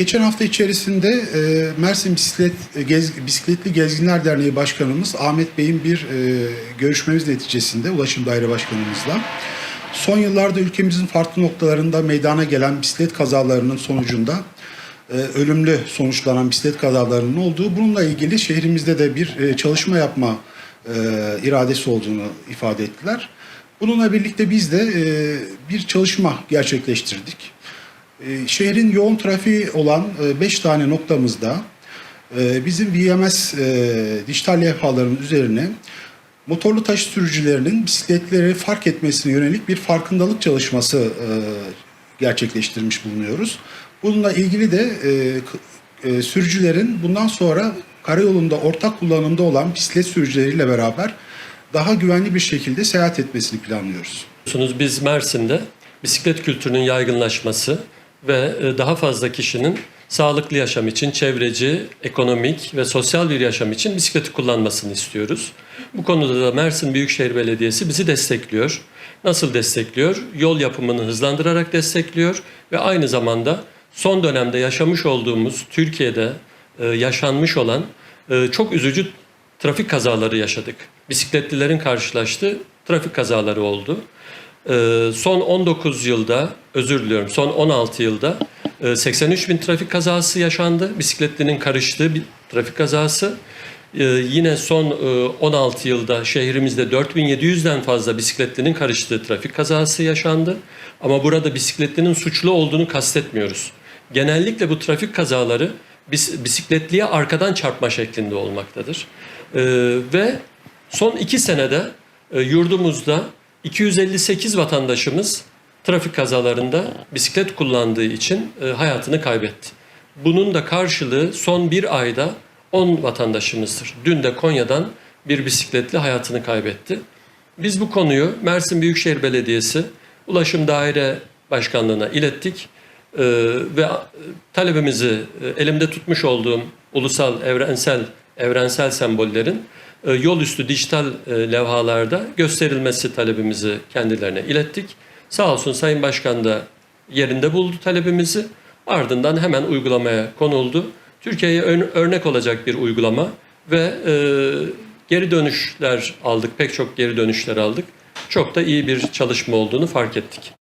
Geçen hafta içerisinde e, Mersin Bisiklet e, Gez, Bisikletli Gezginler Derneği Başkanımız Ahmet Bey'in bir e, görüşmemiz neticesinde Ulaşım Daire Başkanımızla son yıllarda ülkemizin farklı noktalarında meydana gelen bisiklet kazalarının sonucunda e, ölümlü sonuçlanan bisiklet kazalarının olduğu bununla ilgili şehrimizde de bir e, çalışma yapma e, iradesi olduğunu ifade ettiler. Bununla birlikte biz de e, bir çalışma gerçekleştirdik. E, Şehrin yoğun trafiği olan 5 tane noktamızda e, bizim VMS e, dijital levhaların üzerine motorlu taşıt sürücülerinin bisikletleri fark etmesine yönelik bir farkındalık çalışması e, gerçekleştirmiş bulunuyoruz. Bununla ilgili de e, e, sürücülerin bundan sonra karayolunda ortak kullanımda olan bisiklet sürücüleriyle beraber daha güvenli bir şekilde seyahat etmesini planlıyoruz. Biz Mersin'de bisiklet kültürünün yaygınlaşması ve e, daha fazla kişinin sağlıklı yaşam için çevreci, ekonomik ve sosyal bir yaşam için bisikleti kullanmasını istiyoruz. Bu konuda da Mersin Büyükşehir Belediyesi bizi destekliyor. Nasıl destekliyor? Yol yapımını hızlandırarak destekliyor ve aynı zamanda son dönemde yaşamış olduğumuz Türkiye'de e, yaşanmış olan e, çok üzücü trafik kazaları yaşadık. Bisikletlilerin karşılaştığı trafik kazaları oldu. Ee, son 19 yılda, özür diliyorum, son 16 yılda e, 83 bin trafik kazası yaşandı. Bisikletlinin karıştığı bir trafik kazası. Ee, yine son e, 16 yılda şehrimizde 4700'den fazla bisikletlinin karıştığı trafik kazası yaşandı. Ama burada bisikletlinin suçlu olduğunu kastetmiyoruz. Genellikle bu trafik kazaları bis- bisikletliye arkadan çarpma şeklinde olmaktadır. Ee, ve son iki senede e, yurdumuzda 258 vatandaşımız trafik kazalarında bisiklet kullandığı için e, hayatını kaybetti. Bunun da karşılığı son bir ayda 10 vatandaşımızdır. Dün de Konya'dan bir bisikletli hayatını kaybetti. Biz bu konuyu Mersin Büyükşehir Belediyesi Ulaşım Daire Başkanlığı'na ilettik. Ee, ve talebimizi e, elimde tutmuş olduğum ulusal, evrensel, evrensel sembollerin e, yol üstü dijital e, levhalarda gösterilmesi talebimizi kendilerine ilettik. Sağ olsun Sayın Başkan da yerinde buldu talebimizi. Ardından hemen uygulamaya konuldu. Türkiye'ye örnek olacak bir uygulama ve e, geri dönüşler aldık. Pek çok geri dönüşler aldık. Çok da iyi bir çalışma olduğunu fark ettik.